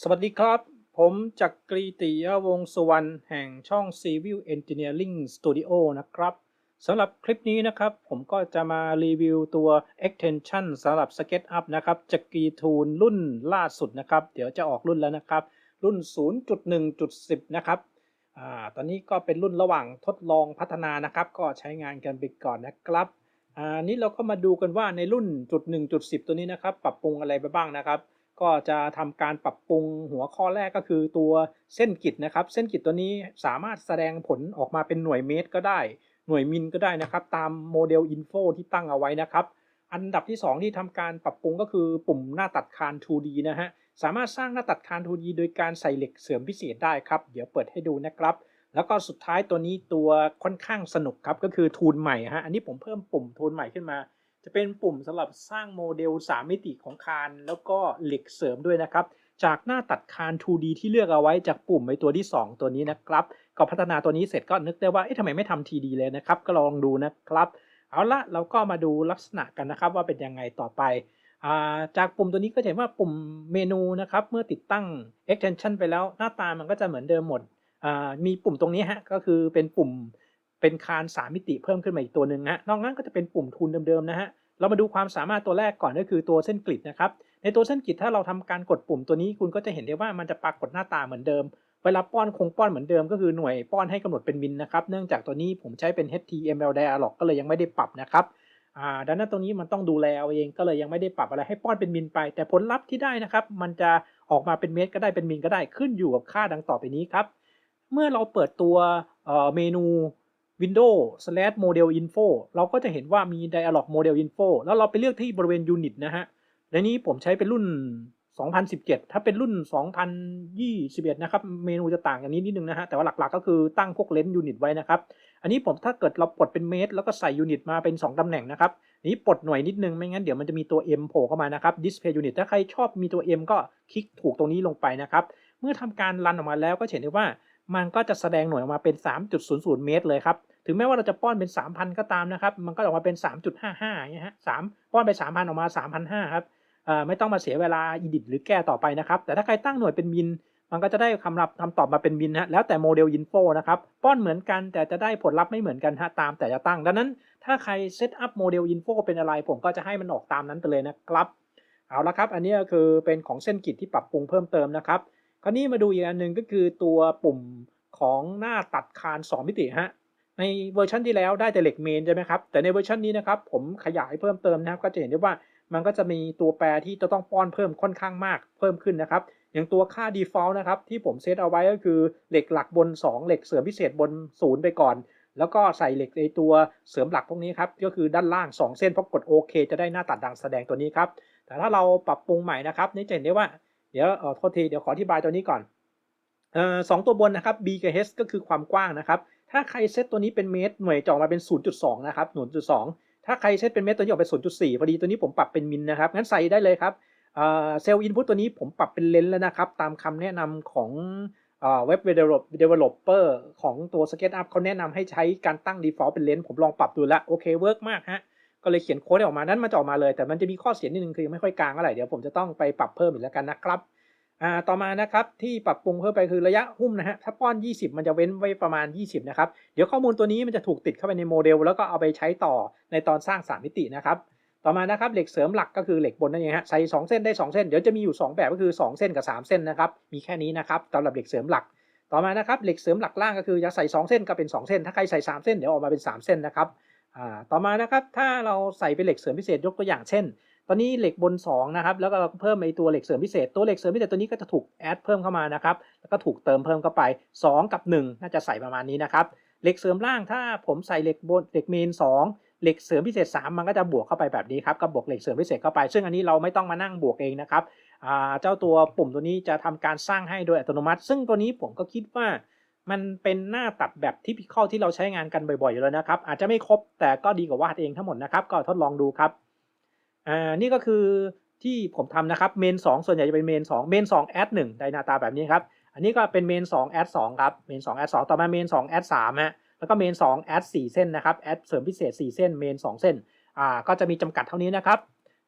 สวัสดีครับ ผมจักรีติยวงสุวรรณแห่งช่อง Civil Engineering Studio นะครับสำหรับคลิปนี้นะครับ ผมก็จะมารีวิวตัว extension สำหรับ SketchUp นะครับจักรีทูลรุ่นล่าสุดนะครับ เดี๋ยวจะออกรุ่นแล้วนะครับ รุ่น 0.1.10 นะครับอตอนนี้ก็เป็นรุ่นระหว่างทดลองพัฒนานะครับ ก็ใช้งานกันไปก่อนนะครับอ่านี้เราก็มาดูกันว่าในรุ่นจุด1.10 ตัวนี้นะครับ ปรับปรุงอะไรไปบ้างนะครับ ก็จะทำการปรับปรุงหัวข้อแรกก็คือตัวเส้นกิจนะครับ เส้นกิจตัวนี้สามารถแสดงผลออกมาเป็นหน่วยเมตรก็ได้ หน่วยมิลก็ได้นะครับ ตามโมเดลอินโฟที่ตั้งเอาไว้นะครับ อันดับที่ 2 ที่ทำการปรับปรุงก็คือปุ่มหน้าตัดคาน 2D นะฮะสามารถสร้างหน้าตัดคาน 2D โดยการใส่เหล็กเสริมพิเศษได้ครับ เดี๋ยวเปิดให้ดูนะครับแล้วก็สุดท้ายตัวนี้ตัวค่อนข้างสนุกครับก็คือทูลใหม่ฮะอันนี้ผมเพิ่มปุ่มทูลใหม่ขึ้นมา จะเป็นปุ่มสำหรับสร้างโมเดล 3 มิติของคานแล้วก็เหล็กเสริมด้วยนะครับ จากหน้าตัดคาน 2D ที่เลือกเอาไว้จากปุ่มไอตัวที่ 2 ตัวนี้นะครับ ก็พัฒนาตัวนี้เสร็จก็นึกได้ว่าเอ๊ะทำไมไม่ทำ TD เลยนะครับ ก็ลองดูนะครับ เอาละเราก็มาดูลักษณะกันนะครับว่าเป็นยังไงต่อไปจากปุ่มตัวนี้ก็จะเห็นว่าปุ่มเมนูนะครับเมื่อติดตั้ง extension ไปแล้วหน้าตามันก็จะเหมือนเดิมหมดมีปุ่มตรงนี้ฮะก็คือเป็นปุ่ม เป็นคาน3มิติเพิ่มขึ้นมาอีกตัวหนึ่งฮะนอกนั้นก็จะเป็นปุ่มทูลเดิมๆนะฮะเรามาดูความสามารถตัวแรกก่อนก็คือตัวเส้นกริดนะครับในตัวเส้นกริดถ้าเราทำการกดปุ่มตัวนี้คุณก็จะเห็นได้ว่ามันจะปรากฏหน้าตาเหมือนเดิมเวลาป้อนคงป้อนเหมือนเดิมก็คือหน่วยป้อนให้กำหนดเป็นมิลนะครับเนื่องจากตัวนี้ผมใช้เป็น HTML dialog ก็เลยยังไม่ได้ปรับนะครับอ่าดังนั้นตรงนี้มันต้องดูแลเอาเองก็เลยยังไม่ได้ปรับอะไรให้ป้อนเป็นมิลไป แต่ผลลัพธ์ที่ได้นะครับมันจะออกมาเป็นเมตรก็ได้เป็นมิลก็ได้ขึ้นอยู่กับค่าดังต่อไปนี้ครับเมื่อเราเปิดตัวเเมนู Windows slash model info เราก็จะเห็นว่ามี dialog model info แล้วเราไปเลือกที่บริเวณ unit นะฮะและนี้ผมใช้เป็นรุ่น 2017 ถ้าเป็นรุ่น 2021 นะครับ เมนูจะต่างกันนิดนิดนึงนะฮะ แต่ว่าหลักๆก็คือตั้งพวกเลนส์ยูนิตไว้นะครับ อันนี้ผมถ้าเกิดเราปลดเป็นเมตร แล้วก็ใส่ยูนิตมาเป็น 2ตำแหน่งนะครับ นี้ปลดหน่วยนิดนึง ไม่งั้นเดี๋ยวมันจะมีตัว M โผล่เข้ามานะครับ display unit ถ้าใครชอบมีตัว M ก็คลิกถูกตรงนี้ลงไปนะครับ เมื่อทำการรันออกมาแล้วก็เห็นได้ว่า มันก็จะแสดงหน่วยออกมาเป็น 3.00 เมตรเลยครับ ถึงแม้ว่าเราจะป้อนเป็น 3,000 ก็ตามนะครับ มันก็ออกมาเป็น 3.55อย่างเงี้ยฮะ3ป้อนไป 3,000 ออกมา 3,500 ครับไม่ต้องมาเสียเวลาอีดิทหรือแก้ต่อไปนะครับ แต่ถ้าใครตั้งหน่วยเป็นมิล มันก็จะได้คำรับคำตอบมาเป็นมิลฮะ แล้วแต่โมเดลอินโฟนะครับ ป้อนเหมือนกันแต่จะได้ผลลัพธ์ไม่เหมือนกันฮะ ตามแต่จะตั้ง ดังนั้นถ้าใครเซตอัพโมเดลอินโฟเป็นอะไร ผมก็จะให้มันออกตามนั้นไปเลยนะครับ เอาละครับ อันนี้คือเป็นของเส้นกิจที่ปรับปรุงเพิ่มเติมนะครับ คราวนี้มาดูอีกอันหนึ่งก็คือตัวปุ่มของหน้าตัดคาน 2 มิติฮะในเวอร์ชันที่แล้วได้แต่เหล็กเมนใช่ไหมครับ แต่ในเวอร์ชันนี้นะครับผมขยายเพิ่มเติมนะครับ ก็จะเห็นได้ว่ามันก็จะมีตัวแปรที่จะต้องป้อนเพิ่มค่อนข้างมากเพิ่มขึ้นนะครับ อย่างตัวค่า default นะครับ ที่ผมเซตเอาไว้ก็คือเหล็กหลักบน 2 เหล็กเสริมพิเศษบน 0 ไปก่อน แล้วก็ใส่เหล็กในตัวเสริมหลักพวกนี้ครับก็คือด้านล่าง 2 เส้นพอกดโอเคจะได้หน้าตัดดังแสดงตัวนี้ครับแต่ถ้าเราปรับปรุงใหม่นะครับนี่จะเห็นได้ว่า เดี๋ยวออโทษทีเดี๋ยวขออธิบายตัวนี้ก่อนออสองตัวบนนะครับ b กับ h ก็คือความกว้างนะครับ ถ้าใครเซตตัวนี้เป็นเมตรหน่วยจะออกมาเป็น 0.2 นะครับ0.2ถ้าใครเซตเป็นเมตรตัวนี้ออกเป็น 0.4 พอดีตัวนี้ผมปรับเป็นมิลนะครับ งั้นใส่ได้เลยครับเซลล์อินพุตตัวนี้ผมปรับเป็นเลนส์แล้วนะครับ ตามคำแนะนำของเว็บ developer ของตัว SketchUp เขาแนะนำให้ใช้การตั้ง default เป็นเลนส์ผมลองปรับดูแล้วโอเคเวิร์กมากฮะ ก็เลยเขียนโค้ดออกมานั้นมันจะออกมาเลย แต่มันจะมีข้อเสียนิดนึงคือยังไม่ค่อยกลางเท่าไหร่เดี๋ยวผมจะต้องไปปรับเพิ่มอีกแล้วกันนะครับอ่าต่อมานะครับที่ปรับปรุงเพิ่มไปคือระยะหุ้มนะฮะถ้าป้อน 20 มันจะเว้นไว้ประมาณ 20 นะครับ เดี๋ยวข้อมูลตัวนี้มันจะถูกติดเข้าไปในโมเดล แล้วก็เอาไปใช้ต่อในตอนสร้าง 3 มิตินะครับต่อมานะครับเหล็กเสริมหลักก็คือเหล็กบนนั่นเองฮะใส่2เส้นได้ 2 เส้นเดี๋ยวจะมีอยู่ 2 แบบก็คือ 2 เส้นกับ 3 เส้นนะครับมีแค่นี้นะครับสำหรับเหล็กเสริมหลัก ต่อมานะครับเหล็กเสริมหลักล่างก็คือจะใส่ 2 เส้นก็เป็น 2 เส้น ถ้าใครใส่ 3 เส้นเดี๋ยวออกมาเป็น 3 เส้นนะครับ อ่าต่อมานะครับถ้าเราใส่เป็นเหล็กเสริมพิเศษยกตัวอย่างเช่น ตอนนี้เหล็กบน2นะครับแล้วก็เราเพิ่มไอตัวเหล็กเสริมพิเศษตัวเหล็กเสริมพิเศษตัวนี้ก็จะถูกแอดเพิ่มเข้ามานะครับแล้วก็ถูกเติมเพิ่มเข้าไป 2 กับ 1 น่าจะใส่ประมาณนี้นะครับเหล็กเสริมล่างถ้าผมใส่เหล็กบนเหล็กเมน 2เหล็กเสริมพิเศษ 3 มันก็จะบวกเข้าไปแบบนี้ครับก็บวกเหล็กเสริมพิเศษเข้าไป ซึ่งอันนี้เราไม่ต้องมานั่งบวกเองนะครับเจ้าตัวปุ่มตัวนี้จะทำการสร้างให้โดยอัตโนมัติ ซึ่งตัวนี้ผมก็คิดว่า มันเป็นหน้าตัดแบบที่พิคอลที่เราใช้งานกันบ่อยๆอยู่แล้วนะครับ อาจจะไม่ครบแต่ก็ดีกว่าวาดเองทั้งหมดนะครับ ก็ทดลองดูครับอ่านี่ก็คือที่ผมทำนะครับเมน2ส่วนใหญ่จะเป็นเมน2เมน2แอด1ได้หน้าตาแบบนี้ครับ อันนี้ก็เป็นเมน2แอด2ครับเมน2แอด2ต่อมาเมน2แอด3ฮะแล้วก็เมน2แอด4เส้นนะครับแอดเสริมพิเศษ 4 เส้นเมน2 เส้นอ่าก็จะมีจำกัดเท่านี้นะครับ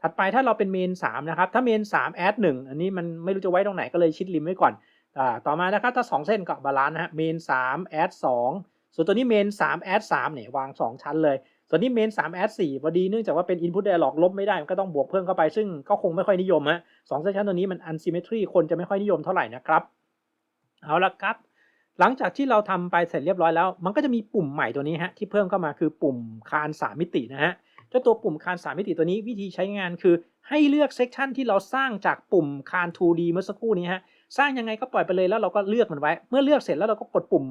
ถัดไปถ้าเราเป็นเมน3นะครับถ้าเมน3 add 1อันนี้มันไม่รู้จะไว้ตรงไหนก็เลยชิดริมไว้ก่อน อ่าต่อมานะครับถ้า 2 เส้นก็บาลานซ์นะฮะเมน3 add 2ส่วนตัวนี้เมน3 add 3เนี่ยวาง 2 ชั้นเลย ส่วนนี้เมน3 add 4พอดีเนื่องจากว่าเป็น input dialog ลบไม่ได้มันก็ต้องบวกเพิ่มเข้าไปซึ่งก็คงไม่ค่อยนิยมฮะสองเส้นชั้นตัวนี้มัน unsymmetry คนจะไม่ค่อยนิยมเท่าไหร่นะครับ เอาละครับหลังจากที่เราทำไปเสร็จเรียบร้อยแล้ว มันก็จะมีปุ่มใหม่ตัวนี้ฮะที่เพิ่มเข้ามาคือปุ่มคานสามมิตินะฮะเจ้าตัวปุ่มคานสามมิติตัวนี้วิธีใช้งานคือให้เลือกเซกชันที่เราสร้างจากปุ่มคาน 2D เมื่อสักครู่นี้ฮะ สร้างยังไงก็ปล่อยไปเลยแล้วเราก็เลือกมันไว้ เมื่อเลือกเสร็จแล้วเราก็กดปุ่ม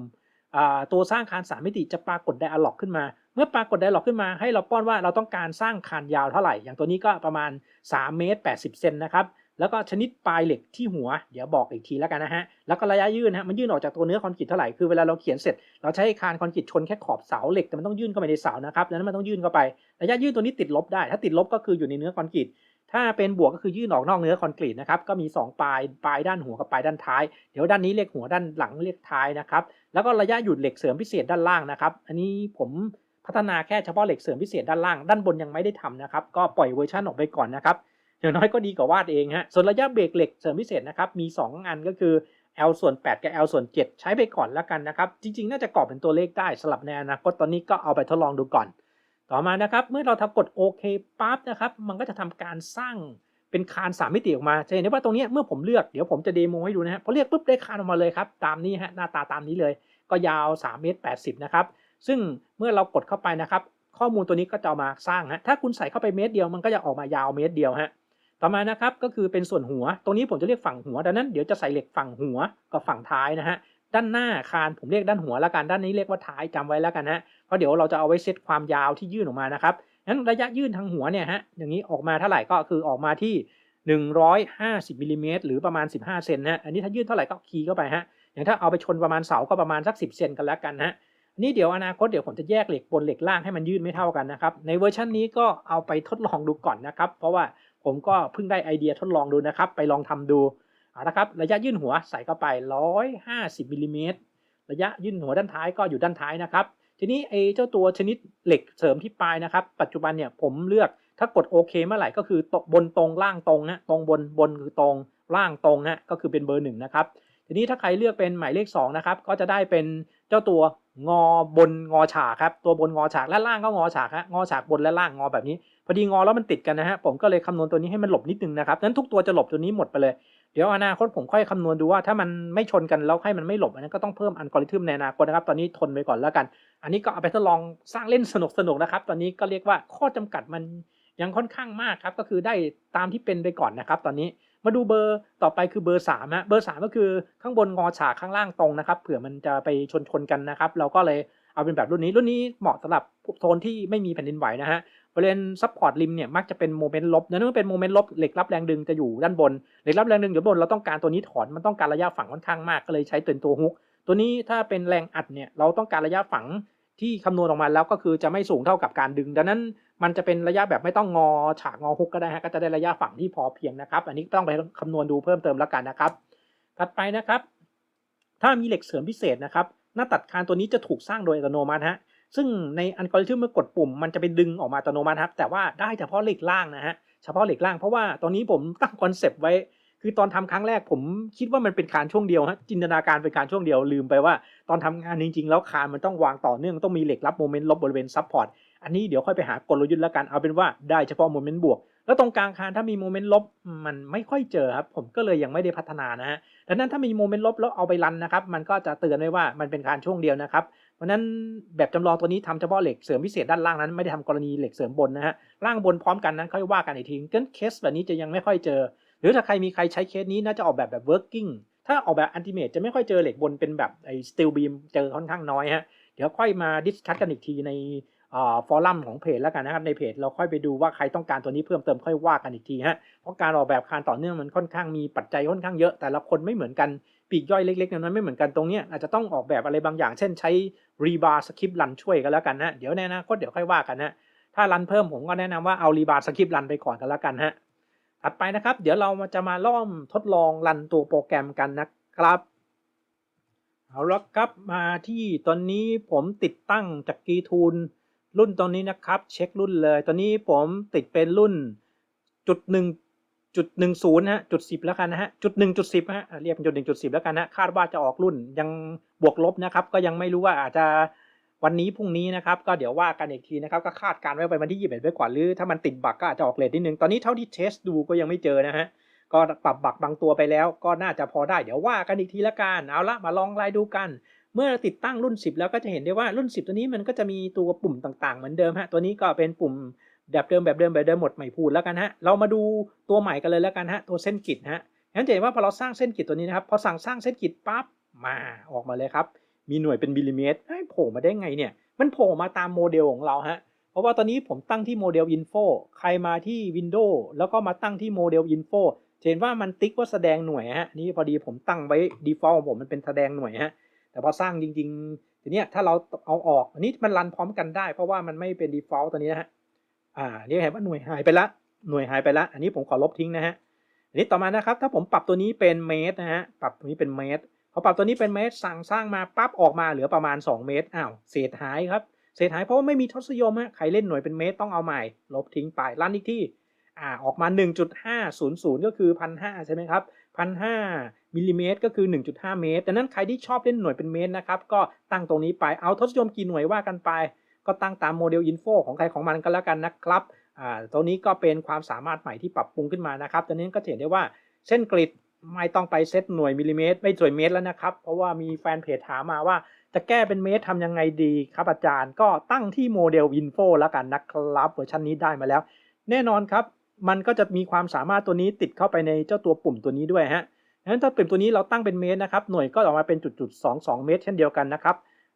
ตัวสร้างคานสามมิติจะปรากฏไดอะล็อกขึ้นมา เมื่อปรากฏไดอะล็อกขึ้นมา ให้เราป้อนว่าเราต้องการสร้างคานยาวเท่าไหร่ อย่างตัวนี้ก็ประมาณ3เมตร80เซนนะครับแล้วก็ชนิดปลายเหล็กที่หัว เดี๋ยวบอกอีกทีแล้วกันนะฮะ แล้วก็ระยะยื่นฮะ มันยื่นออกจากตัวเนื้อคอนกรีตเท่าไหร่ คือเวลาเราเขียนเสร็จ เราใช้คานคอนกรีตชนแค่ขอบเสาเหล็ก แต่มันต้องยื่นเข้าไปในเสานะครับดังนั้นมันต้องยื่นเข้าไป ระยะยื่นตัวนี้ติดลบได้ ถ้าติดลบก็คืออยู่ในเนื้อคอนกรีต ถ้าเป็นบวกก็คือยื่นออกนอกเนื้อคอนกรีตนะครับก็มี 2 ปลายปลายด้านหัวกับปลายด้านท้าย เดี๋ยวด้านนี้เรียกหัวด้านหลังเรียกท้ายนะครับแล้วก็ระยะหยุดเหล็กเสริมพิเศษด้านล่างนะครับ อันนี้ผมพัฒนาแค่เฉพาะเหล็กเสริมพิเศษด้านล่างด้านบนยังไม่ได้ทำนะครับก็ปล่อยเวอร์ชันออกไปก่อนนะครับอย่างน้อยก็ดีกว่าวาดเองฮะส่วนระยะเบรกเหล็กเสริมพิเศษนะครับมี 2 อันก็คือ L ส่วน 8 กับ L ส่วน 7 ใช้ไปก่อนแล้วกันนะครับจริงๆ น่าจะกรอบเป็นตัวเลขได้สลับในอนาคตตอนนี้ก็เอาไปทดลองดูก่อน ต่อมานะครับ เมื่อเราทำกดโอเคปั๊บนะครับ มันก็จะทำการสร้างเป็นคาน3มิติออกมาจะเห็นได้ว่าตรงนี้เมื่อผมเลือกเดี๋ยวผมจะเดโมให้ดูนะฮะพอเลือกปุ๊บได้คานออกมาเลยครับตามนี้ฮะหน้าตาตามนี้เลย ก็ยาว3เมตร80นะครับซึ่งเมื่อเรากดเข้าไปนะครับ ข้อมูลตัวนี้ก็จะเอามาสร้างฮะถ้าคุณใส่เข้าไปเมตรเดียวมันก็จะออกมายาวเมตรเดียวฮะต่อมานะครับก็คือเป็นส่วนหัว ตรงนี้ผมจะเรียกฝั่งหัวดังนั้นเดี๋ยวจะใส่เหล็กฝั่งหัวกับฝั่งท้ายนะฮะ ด้านหน้าคานผมเรียกด้านหัวแล้วกันด้านนี้เรียกว่าท้ายจำไว้แล้วกันฮะเพราะเดี๋ยวเราจะเอาไว้เซตความยาวที่ยื่นออกมานะครับงั้นระยะยื่นทางหัวเนี่ยฮะอย่างนี้ออกมาเท่าไหร่ก็คือออกมาที่ 150มิลลิเมตรหรือประมาณ 15 เซนฮะอันนี้ถ้ายื่นเท่าไหร่ก็คีย์เข้าไปฮะอย่างถ้าเอาไปชนประมาณเสาก็ประมาณสัก 10 เซนกันแล้วกันฮะนนี้เดี๋ยวอนาคตเดี๋ยวผมจะแยกเหล็กบนเหล็กล่างให้มันยื่นไม่เท่ากันนะครับ ในเวอร์ชันนี้ก็เอาไปทดลองดูก่อนนะครับ เพราะว่าผมก็เพิ่งได้ไอเดียทดลองดูนะครับ ไปลองทำดู เอาละครับระยะยื่นหัวใส่เข้าไป 150มิลลิเมตรระยะยื่นหัวด้านท้ายก็อยู่ด้านท้ายนะครับ ทีนี้ไอ้เจ้าตัวชนิดเหล็กเสริมที่ปลายนะครับ ปัจจุบันเนี่ยผมเลือกถ้ากดโอเคเมื่อไหร่ก็คือตบนตรงล่างตรงนะตรงบนบนคือตรงล่างตรงนะก็คือเป็นเบอร์หนึ่งนะครับทีนี้ถ้าใครเลือกเป็นหมายเลข2นะครับก็จะได้เป็นเจ้าตัวงอบนงอฉากครับตัวบนงอฉากและล่างก็งอฉากฮะงอฉากบนและล่างงอแบบนี้ พอดีงอแล้วมันติดกันนะฮะผมก็เลยคำนวณตัวนี้ให้มันหลบนิดนึงนะครับนั้นทุกตัวจะหลบตัวนี้หมดไปเลย เดี๋ยวอนาคตผมค่อยคำนวณดูว่าถ้ามันไม่ชนกันแล้วให้มันไม่หลบอันนั้นก็ต้องเพิ่มอัลกอริทึมในอนาคตนะครับตอนนี้ทนไปก่อนแล้วกัน อันนี้ก็เอาไปทดลองสร้างเล่นสนุกสนุกนะครับ ตอนนี้ก็เรียกว่าข้อจำกัดมันยังค่อนข้างมากครับก็คือได้ตามที่เป็นไปก่อนนะครับ ตอนนี้มาดูเบอร์ต่อไปคือเบอร์3ฮะเบอร์3ก็คือข้างบนงอฉากข้างล่างตรงนะครับเผื่อมันจะไปชนชนกันนะครับ เราก็เลยเอาเป็นแบบรุ่นนี้รุ่นนี้เหมาะสำหรับโซนที่ไม่มีแผ่นดินไหวนะฮะ บริเวณซัพพอร์ตริมเนี่ยมักจะเป็นโมเมนต์ลบเนื่องจากเป็นโมเมนต์ลบเหล็กรับแรงดึงจะอยู่ด้านบนเหล็กรับแรงดึงอยู่บนเราต้องการตัวนี้ถอนมันต้องการระยะฝังค่อนข้างมากก็เลยใช้ตัวตัวฮุกตัวนี้ถ้าเป็นแรงอัดเนี่ยเราต้องการระยะฝังที่คำนวณออกมาแล้วก็คือจะไม่สูงเท่ากับการดึง ดังนั้นมันจะเป็นระยะแบบไม่ต้องงอฉากงอฮุกก็ได้ฮะก็จะได้ระยะฝังที่พอเพียงนะครับ อันนี้ต้องไปคำนวณดูเพิ่มเติมแล้วกันนะครับ ถัดไปนะครับ ถ้ามีเหล็กเสริมพิเศษนะครับ หน้าตัดคานตัวนี้จะถูกสร้างโดยอัตโนมัติฮะ ซึ่งในอัลกอริทึมเมื่อกดปุ่มมันจะไปดึงออกมาอัตโนมัติครับ แต่ว่าได้เฉพาะเหล็กล่างนะฮะ เฉพาะเหล็กล่างเพราะว่าตอนนี้ผมตั้งคอนเซปต์ไว้ คือตอนทำครั้งแรกผมคิดว่ามันเป็นคานช่วงเดียวฮะ จินตนาการเป็นคานช่วงเดียวลืมไปว่า ตอนทำงานจริง ๆ แล้วคานมันต้องวางต่อเนื่องต้องมีเหล็กรับโมเมนต์ลบบริเวณซับพอร์ต อันนี้เดี๋ยวค่อยไปหากลยุทธ์แล้วกัน เอาเป็นว่าได้เฉพาะโมเมนต์บวก แล้วตรงกลางคานถ้ามีโมเมนต์ลบมันไม่ค่อยเจอครับ ผมก็เลยยังไม่ได้พัฒนานะฮะ ดังนั้นถ้ามีโมเมนต์ลบแล้วเอาไปรันนะครับ มันก็จะเตือนไว้ว่ามันเป็นการช่วงเดียวนะครับ เพราะนั้นแบบจำลองตัวนี้ทำเฉพาะเหล็กเสริมพิเศษด้านล่างนั้นไม่ได้ทำกรณีเหล็กเสริมบนนะฮะล่างบนพร้อมกันนั้นค่อยว่ากันอีกทีงั้นเคสแบบนี้จะยังไม่ค่อยเจอ หรือถ้าใครมีใครใช้เคสนี้น่าจะออกแบบแบบ working ถ้าออกแบบ ultimate จะไม่ค่อยเจอเหล็กบนเป็นแบบไอ้ steel beam เจอค่อนข้างน้อยฮะเดี๋ยวค่อยมาดิสคัทกันอีกทีในฟอรัมของเพจแล้วกันนะครับในเพจเราค่อยไปดูว่าใครต้องการตัวนี้เพิ่มเติมค่อยว่ากันอีกทีฮะเพราะการออกแบบคานต่อเนื่องมันค่อนข้างมีปัจจัยค่อนข้างเยอะ แต่ละคนไม่เหมือนกัน ปีกย่อยเล็กๆนั้นไม่เหมือนกันตรงเนี้ยอาจจะต้องออกแบบอะไรบางอย่าง เช่นใช้รีบาร์สคริปต์รันช่วยกันแล้วกันนะเดี๋ยวในอนาคตเดี๋ยวค่อยว่ากันนะถ้ารันเพิ่มผมก็แนะนำว่าเอารีบาร์สคริปต์รันไปก่อนกันแล้วกันฮะถัดไปนะครับ เดี๋ยวเราจะมาล่อมทดลองรันตัวโปรแกรมกันนะครับเอาละครับมาที่ตอนนี้ผมติดตั้งจากกีทูลรุ่นตอนนี้นะครับ เช็ครุ่นเลย ตอนนี้ผมติดเป็นรุ่นจุดหนึ่ง จุดหนึ่งศูนย์ฮะจุดสิบแล้วกันนะฮะจุดหนึ่งจุดสิบฮะเรียกเป็นจุดหนึ่งจุดสิบแล้วกันนะคาดว่าจะออกรุ่นยังบวกลบนะครับ ก็ยังไม่รู้ว่าอาจจะวันนี้พรุ่งนี้นะครับก็เดี๋ยวว่ากันอีกทีนะครับก็คาดการไว้ไปวันที่ยี่สิบเอ็ดไว้ก่อนหรือถ้ามันติดบักก็อาจจะออกเลทนิดนึงตอนนี้เท่าที่เทสดูก็ยังไม่เจอนะฮะก็ปรับบักบางตัวไปแล้ว ก็น่าจะพอได้เดี๋ยวว่ากันอีกทีละกันเอาละมาลองไล่ดูกัน เมื่อติดตั้งรุ่น 10 แล้วก็จะเห็นได้ว่ารุ่น 10 ตัวนี้มันก็จะมีตัวปุ่มต่างๆ เหมือนเดิมฮะตัวนี้ก็เป็นปุ่ม แบบเดิมแบบเดิมแบบเดิมหมดไม่พูดแล้วกันฮะ เรามาดูตัวใหม่กันเลยแล้วกันฮะ ตัวเส้นกิจฮะงั้นจะเห็นว่าพอเราสร้างเส้นกิจตัวนี้นะครับ พอสั่งสร้างเส้นกิจปั๊บ มาออกมาเลยครับ มีหน่วยเป็นมิลลิเมตรเฮ้โผล่มาได้ไงเนี่ย มันโผล่มาตามโมเดลของเราฮะ เพราะว่าตอนนี้ผมตั้งที่โมเดล info ใครมาที่ Windows แล้วก็มาตั้งที่โมเดล info เห็นว่ามันติ๊กว่าแสดงหน่วยฮะ นี่พอดีผมตั้งไว้ default ของผมมันเป็นแสดงหน่วยฮะ แต่พอสร้างจริงๆทีเนี้ยถ้าเราเอาออก อันนี้มันรันพร้อมกันได้ เพราะว่ามันไม่เป็น default ตัวนี้นะฮะ อ่านี่เห็นว่าหน่วยหายไปละหน่วยหายไปละ อันนี้ผมขอลบทิ้งนะฮะอันนี้ต่อมานะครับ ถ้าผมปรับตัวนี้เป็นเมตรนะฮะปรับตัวนี้เป็นเมตรพอปรับตัวนี้เป็นเมตรสั่งสร้างมาปั๊บออกมาเหลือประมาณ 2 เมตรอ้าวเศษหายครับเศษหายเพราะว่าไม่มีทศนิยมฮะใครเล่นหน่วยเป็นเมตรต้องเอาใหม่ ลบทิ้งไปรันอีกที่อ่าออกมา 1.500 ก็คือ1,500ใช่ไหมครับ1,500มิลลิเมตรก็คือ 1.5 เมตรดังนั้นใครที่ชอบเล่นหน่วยเป็นเมตรนะครับก็ตั้งตรงนี้ไปเอาทศนิยมกี่หน่วยว่ากันไป ก็ตั้งตามโมเดลอินโฟของใครของมันกันแล้วกันนะครับอ่าตัวนี้ก็เป็นความสามารถใหม่ที่ปรับปรุงขึ้นมานะครับดังนั้นก็เห็นได้ว่าเส้นกริดไม่ต้องไปเซตหน่วยมิลลิเมตร ไม่สวยเมตรแล้วนะครับ เพราะว่ามีแฟนเพจถามมาว่าจะแก้เป็นเมตรทำยังไงดีครับอาจารย์ก็ตั้งที่โมเดลอินโฟแล้วกันนะครับเวอร์ชันนี้ได้มาแล้ว แน่นอนครับ มันก็จะมีความสามารถตัวนี้ติดเข้าไปในเจ้าตัวปุ่มตัวนี้ด้วยฮะงั้นถ้าปุ่มตัวนี้เราตั้งเป็นเมตรนะครับหน่วยก็ออกมาเป็นจุดจุดสองสองเมตร เช่นเดียวกันนะครับ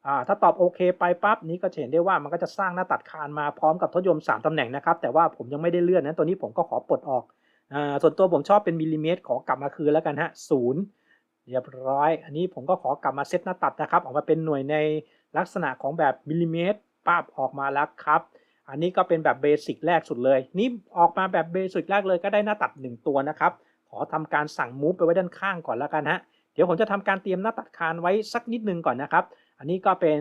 อ่าถ้าตอบโอเคไปปั๊บนี้ก็จะเห็นได้ว่ามันก็จะสร้างหน้าตัดคานมาพร้อมกับทศยม 3ตำแหน่งนะครับ แต่ว่าผมยังไม่ได้เลื่อนนะตัวนี้ผมก็ขอปลดออกอ่าส่วนตัวผมชอบเป็นมิลลิเมตร ขอกลับมาคืนแล้วกันฮะศูนย์เรียบร้อย อันนี้ผมก็ขอกลับมาเซตหน้าตัดนะครับ ออกมาเป็นหน่วยในลักษณะของแบบมิลลิเมตรปั๊บออกมาแล้วครับ อันนี้ก็เป็นแบบเบสิกแรกสุดเลย นี่ออกมาแบบเบสิกแรกเลยก็ได้หน้าตัด 1 ตัวนะครับ ขอทำการสั่งมูฟไปไว้ด้านข้างก่อนแล้วกันฮะ เดี๋ยวผมจะทำการเตรียมหน้าตัดคานไว้สักนิดนึงก่อนนะครับ อันนี้ก็เป็น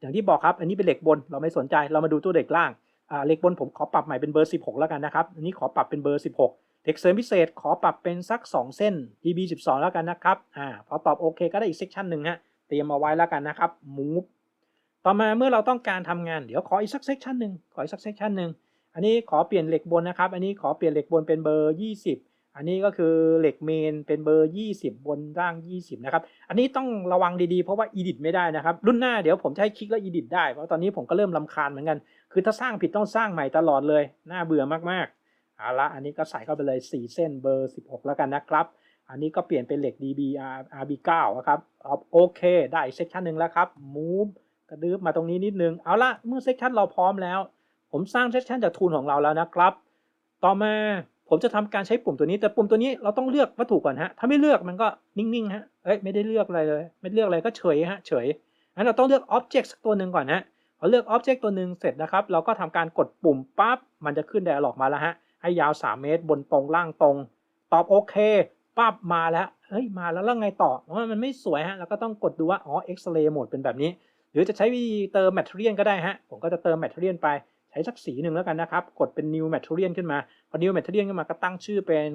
อย่างที่บอกครับ อันนี้เป็นเหล็กบนเราไม่สนใจเรามาดูตัวเหล็กล่างอ่าเหล็กบนผมขอปรับใหม่เป็นเบอร์ 16 แล้วกันนะครับ อันนี้ขอปรับเป็นเบอร์ 16เหล็กเสริมพิเศษขอปรับเป็นสัก 2 เส้น DB 12 แล้วกันนะครับอ่าพอตอบโอเค ก็ได้อีกเซกชันหนึ่งฮะเตรียมเอาไว้แล้วกันนะครับ move ต่อมาเมื่อเราต้องการทำงานเดี๋ยวขออีกสักเซกชันหนึ่งขออีกสักเซกชันหนึ่งอันนี้ขอเปลี่ยนเหล็กบนนะครับ อันนี้ขอเปลี่ยนเหล็กบนเป็นเบอร์ 20 อันนี้ก็คือเหล็กเมนเป็นเบอร์ 20 บนร่าง 20 นะครับ อันนี้ต้องระวังดีๆ เพราะว่า edit ไม่ได้นะครับ รุ่นหน้าเดี๋ยวผมจะให้คลิกแล้ว edit ได้ เพราะตอนนี้ผมก็เริ่มลำคาญเหมือนกัน คือถ้าสร้างผิดต้องสร้างใหม่ตลอดเลย น่าเบื่อมากๆเอาละอันนี้ก็ใส่เข้าไปเลย 4 เส้นเบอร์ 16 แล้วกันนะครับ อันนี้ก็เปลี่ยนเป็นเหล็ก DB RB9 นะครับโอเค ได้เซกชันหนึ่งแล้วครับ move กระดึบมาตรงนี้นิดนึง เอาละเมื่อเซกชันเราพร้อมแล้ว ผมสร้างเซกชันจากทูลของเราแล้วนะครับ ต่อมา ผมจะทำการใช้ปุ่มตัวนี้ แต่ปุ่มตัวนี้เราต้องเลือกวัตถุก่อนฮะ ถ้าไม่เลือกมันก็นิ่งๆฮะ เอ้ยไม่ได้เลือกอะไรเลย ไม่เลือกอะไรก็เฉยฮะ เฉยงั้นเราต้องเลือก Object สักตัวหนึ่งก่อนฮะพอเลือก Object ตัวหนึ่งเสร็จนะครับ เราก็ทำการกดปุ่มปั๊บ มันจะขึ้นไดอะล็อกมาแล้วฮะ ให้ยาว 3 เมตร บนตรงล่างตรง ตอบโอเค ปั๊บมาแล้ว เฮ้ยมาแล้วแล้วไงต่อว่ามันไม่สวยฮะ เราก็ต้องกดดูว่า อ๋อ X-ray mode เป็นแบบนี้ หรือจะใช้วิธีเติม material ก็ได้ฮะ ผมก็จะเติม material ไป สักสีหนึ่งแล้วกันนะครับ กดเป็น new material ขึ้นมาพอ new material ขึ้นมาก็ตั้งชื่อเป็น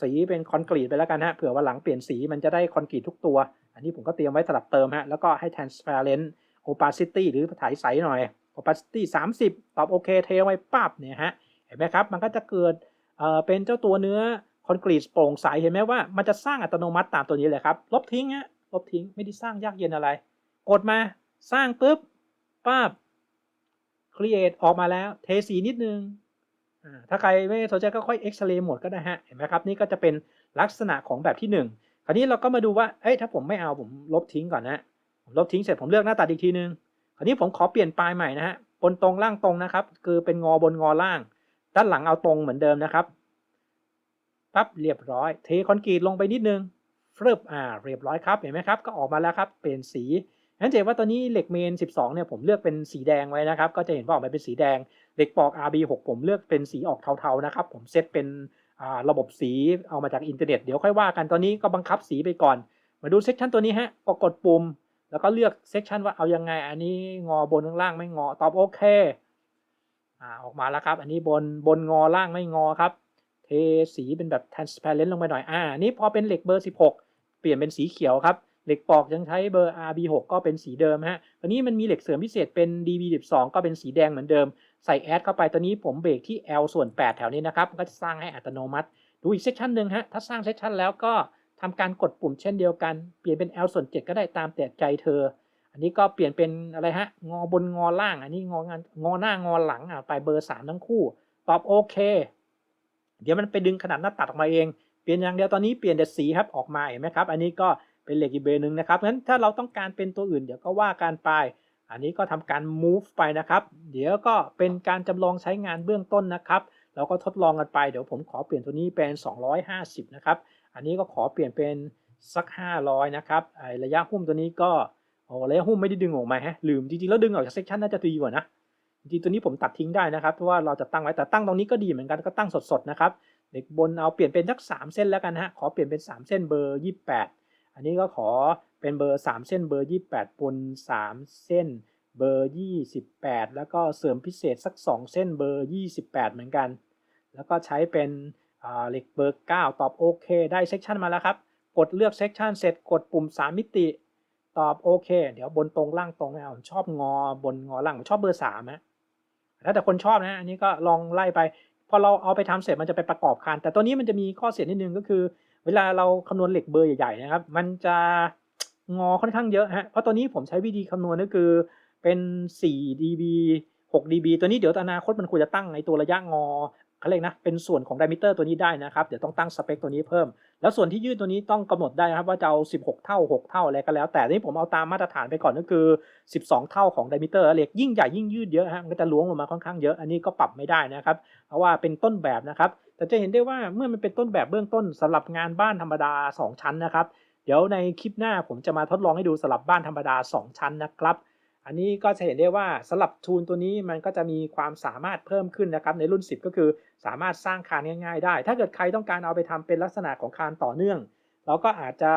สีเป็นคอนกรีตไปแล้วกันฮะเผื่อว่าหลังเปลี่ยนสีมันจะได้คอนกรีตทุกตัว อันนี้ผมก็เตรียมไว้สำหรับเติมฮะแล้วก็ให้ transparent opacity หรือถ่ายใสหน่อย opacity 30 ตอบโอเคเทไว้ปั๊บเนี่ยฮะเห็นไหมครับ มันก็จะเกิดเอ่อเป็นเจ้าตัวเนื้อคอนกรีตโปร่งใสเห็นไหมว่ามันจะสร้างอัตโนมัติตามตัวนี้เลยครับ ลบทิ้งฮะลบทิ้งไม่ได้สร้างยากเย็นอะไร กดมาสร้างปุ๊บปั๊บ create ออกมาแล้วเทสีนิดนึงถ้าใครไม่สนใจก็ค่อย X-ray หมดก็ได้ฮะเห็นไหมครับนี่ก็จะเป็นลักษณะของแบบที่หนึ่งคราวนี้เราก็มาดูว่าเอ้ยถ้าผมไม่เอาผมลบทิ้งก่อนนะผมลบทิ้งเสร็จผมเลือกหน้าตัดอีกทีนึงคราวนี้ผมขอเปลี่ยนปลายใหม่นะฮะบนตรงล่างตรงนะครับ คือเป็นงอบนงอล่าง ด้านหลังเอาตรงเหมือนเดิมนะครับปั๊บเรียบร้อย เทคอนกรีตลงไปนิดนึงฟรึบอ่าเรียบร้อยครับเห็นไหมครับก็ออกมาแล้วครับเปลี่ยนสี งั้นจะเห็นว่าตอนนี้เหล็กเมน 12 เนี่ยผมเลือกเป็นสีแดงไว้นะครับ ก็จะเห็นว่าออกมาเป็นสีแดง เหล็กปอก RB6 ผมเลือกเป็นสีออกเทาๆนะครับ ผมเซตเป็นระบบสีเอามาจากอินเทอร์เน็ต เดี๋ยวค่อยว่ากันตอนนี้ก็บังคับสีไปก่อน มาดูเซกชันตัวนี้ฮะก็กดปุ่ม แล้วก็เลือกเซกชันว่าเอายังไง อันนี้งอบนข้างล่างไม่งอ ตอบโอเคอ่าออกมาแล้วครับ อันนี้บนบนงอล่างไม่งอครับ เทสีเป็นแบบ transparent ลงไปหน่อย อ่า นี่พอเป็นเหล็กเบอร์ 16 เปลี่ยนเป็นสีเขียวครับ เหล็กปอกยังใช้เบอร์ RB6 ก็เป็นสีเดิมฮะตอนนี้มันมีเหล็กเสริมพิเศษเป็น DB12 ก็เป็นสีแดงเหมือนเดิม ใส่แอดเข้าไปตอนนี้ผมเบรกที่ L ส่วน 8 แถวนี้นะครับ ก็จะสร้างให้อัตโนมัติ ดูอีกเซสชันหนึ่งฮะ ถ้าสร้างเซสชันแล้วก็ทำการกดปุ่มเช่นเดียวกัน เปลี่ยนเป็น L ส่วน 7 ก็ได้ตามแต่ใจเธอ อันนี้ก็เปลี่ยนเป็นอะไรฮะ งอบนงอล่าง อันนี้งองานงอหน้างอหลังอะไปเบอร์ 3 ทั้งคู่ ตอบโอเค เดี๋ยวมันไปดึงขนาดหน้าตัดออกมาเอง เปลี่ยนอย่างเดียวตอนนี้เปลี่ยนแต่สีครับออกมาเห็นไหมครับ อันนี้ก็ เป็นเหล็กอีกเบอร์หนึ่งนะครับงั้นถ้าเราต้องการเป็นตัวอื่นเดี๋ยวก็ว่าการไป อันนี้ก็ทำการ move ไปนะครับ เดี๋ยวก็เป็นการจำลองใช้งานเบื้องต้นนะครับเราก็ทดลองกันไป เดี๋ยวผมขอเปลี่ยนตัวนี้เป็น 250 นะครับ อันนี้ก็ขอเปลี่ยนเป็นสัก 500 นะครับไอระยะหุ้มตัวนี้ก็โอ้ระยะหุ้มไม่ได้ดึงออกมาฮะ ลืม จริงๆ แล้วดึงออกจากเซกชันน่าจะดีกว่านะ จริงๆ ตัวนี้ผมตัดทิ้งได้นะครับ เพราะว่าเราจะตั้งไว้ แต่ตั้งตรงนี้ก็ดีเหมือนกัน ก็ตั้งสดๆ นะครับ เด็กบนเอาเปลี่ยนเป็นสัก 3 เส้นแล้วกันฮะ ขอเปลี่ยนเป็น 3 เส้นเบอร์ 28 อันนี้ก็ขอเป็นเบอร์ 3 เส้นเบอร์ 28บน3 เส้นเบอร์ 28 แล้วก็เสริมพิเศษสัก 2 เส้นเบอร์ 28 เหมือนกัน แล้วก็ใช้เป็นเหล็กเบอร์ 9 ตอบโอเค ได้เซกชันมาแล้วครับ กดเลือกเซกชันเสร็จกดปุ่ม 3 มิติตอบโอเค เดี๋ยวบนตรงล่างตรงไม่เอาชอบงอบนงอล่างผมชอบเบอร์3นะถ้าแต่คนชอบนะ อันนี้ก็ลองไล่ไป พอเราเอาไปทำเสร็จมันจะไปประกอบคานแต่ตัวนี้มันจะมีข้อเสียนิดนึงก็คือ เวลาเราคำนวณเหล็กเบอร์ใหญ่ๆนะครับ มันจะงอค่อนข้างเยอะฮะเพราะตัวนี้ผมใช้วิธีคำนวณก็คือเป็น 4 dB 6 dB ตัวนี้เดี๋ยวอนาคตมันควรจะตั้งในตัวระยะงอ เขาเรียกนะเป็นส่วนของไดมิเตอร์ตัวนี้ได้นะครับ เดี๋ยวต้องตั้งสเปคตัวนี้เพิ่ม แล้วส่วนที่ยืดตัวนี้ต้องกำหนดได้นะครับว่าจะเอา 16 เท่า 6 เท่าอะไรก็แล้ว แต่นี่ผมเอาตามมาตรฐานไปก่อนก็คือ 12 เท่าของไดมิเตอร์เหล็กยิ่งใหญ่ยิ่งยืดเยอะฮะมันก็จะล้วงลงมาค่อนข้างเยอะอันนี้ก็ปรับไม่ได้นะครับ เพราะว่าเป็นต้นแบบนะครับ แต่จะเห็นได้ว่าเมื่อมันเป็นต้นแบบเบื้องต้นสำหรับงานบ้านธรรมดา 2 ชั้นนะครับ เดี๋ยวในคลิปหน้าผมจะมาทดลองให้ดูสำหรับบ้านธรรมดา 2 ชั้นนะครับ อันนี้ก็จะเห็นได้ว่าสำหรับทูลตัวนี้มันก็จะมีความสามารถเพิ่มขึ้นนะครับ ในรุ่น 10 ก็คือสามารถสร้างคานง่ายๆได้ ถ้าเกิดใครต้องการเอาไปทำเป็นลักษณะของคานต่อเนื่อง เราก็อาจจะ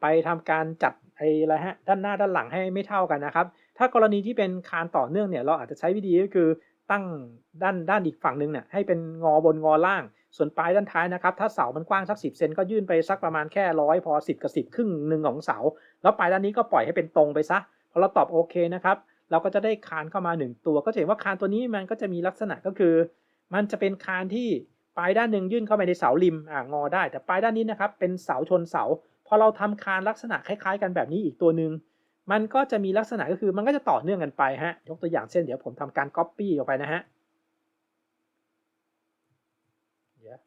ไปทำการจัดไอ้อะไรฮะด้านหน้าด้านหลังให้ไม่เท่ากันนะครับ ถ้ากรณีที่เป็นคานต่อเนื่องเนี่ยเราอาจจะใช้วิธีก็คือตั้งด้านด้านอีกฝั่งหนึ่งเนี่ยให้เป็นงอบนงอล่าง ส่วนปลายด้านท้ายนะครับ ถ้าเสามันกว้างสัก 10 เซนก็ยื่นไปสักประมาณแค่ร้อยพอ 10 กับ 10 ครึ่งหนึ่งของเสา แล้วปลายด้านนี้ก็ปล่อยให้เป็นตรงไปซะ พอเราตอบโอเคนะครับ เราก็จะได้คานเข้ามา 1 ตัว ก็จะเห็นว่าคานตัวนี้มันก็จะมีลักษณะก็คือ มันจะเป็นคานที่ปลายด้านหนึ่งยื่นเข้าไปในเสาริมอ่างอได้ แต่ปลายด้านนี้นะครับเป็นเสาชนเสาพอเราทำคานลักษณะคล้ายๆ กันแบบนี้อีกตัวหนึ่งมันก็จะมีลักษณะก็คือมันก็จะต่อเนื่องกันไปฮะยกตัวอย่างเช่นเดี๋ยวผมทำการ Copy ออกไปนะฮะเดี๋ยว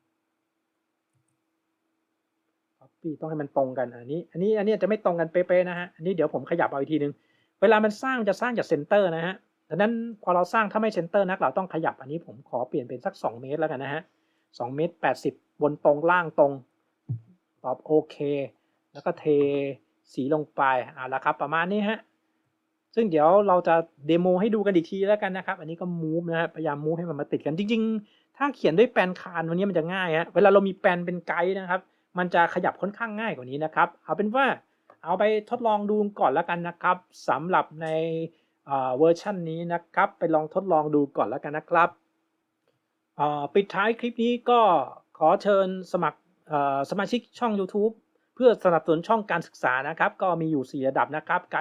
Copy ต้องให้มันตรงกันอันนี้ อันนี้อันนี้จะไม่ตรงกันเป๊ะๆนะฮะอันนี้เดี๋ยวผมขยับเอาอีกทีนึง เวลามันสร้างจะสร้างจากเซนเตอร์นะฮะดังนั้นพอเราสร้างถ้าไม่เซนเตอร์นักเราต้องขยับอันนี้ผมขอเปลี่ยนเป็นสัก 2 เมตรแล้วกันนะฮะ2เมตร 80 บนตรงล่างตรงตอบโอเค แล้วก็เทสีลงไปอ่าละครับประมาณนี้ฮะซึ่งเดี๋ยวเราจะเดโมให้ดูกันอีกทีแล้วกันนะครับ อันนี้ก็มูฟนะฮะพยายามมูฟให้มันมาติดกันจริง ๆ ถ้าเขียนด้วยแปนคานวันนี้มันจะง่ายฮะเวลาเรามีแปนเป็นไกด์นะครับ มันจะขยับค่อนข้างง่ายกว่านี้นะครับ เอาเป็นว่า เอาไปทดลองดูก่อนแล้วกันนะครับสำหรับในเวอร์ชันนี้นะครับ ไปลองทดลองดูก่อนแล้วกันนะครับปิดท้ายคลิปนี้ก็ขอเชิญสมัครสมาชิกช่อง YouTube เพื่อสนับสนุนช่องการศึกษานะครับ ก็มีอยู่ 4 ระดับนะครับใคร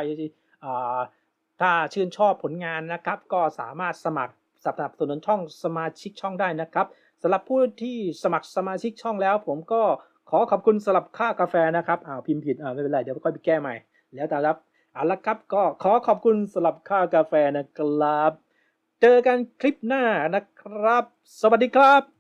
ถ้าชื่นชอบผลงานนะครับ ก็สามารถสมัครสนับสนุนช่องสมาชิกช่องได้นะครับสำหรับผู้ที่สมัครสมาชิกช่องแล้ว ผมก็ ขอขอบคุณสำหรับค่ากาแฟนะครับอ้าวพิมพ์ผิดอ่าไม่เป็นไรเดี๋ยวค่อยไปแก้ใหม่ แล้วแต่รับเอาละครับก็ขอขอบคุณสำหรับค่ากาแฟนะครับ เจอกันคลิปหน้านะครับ สวัสดีครับ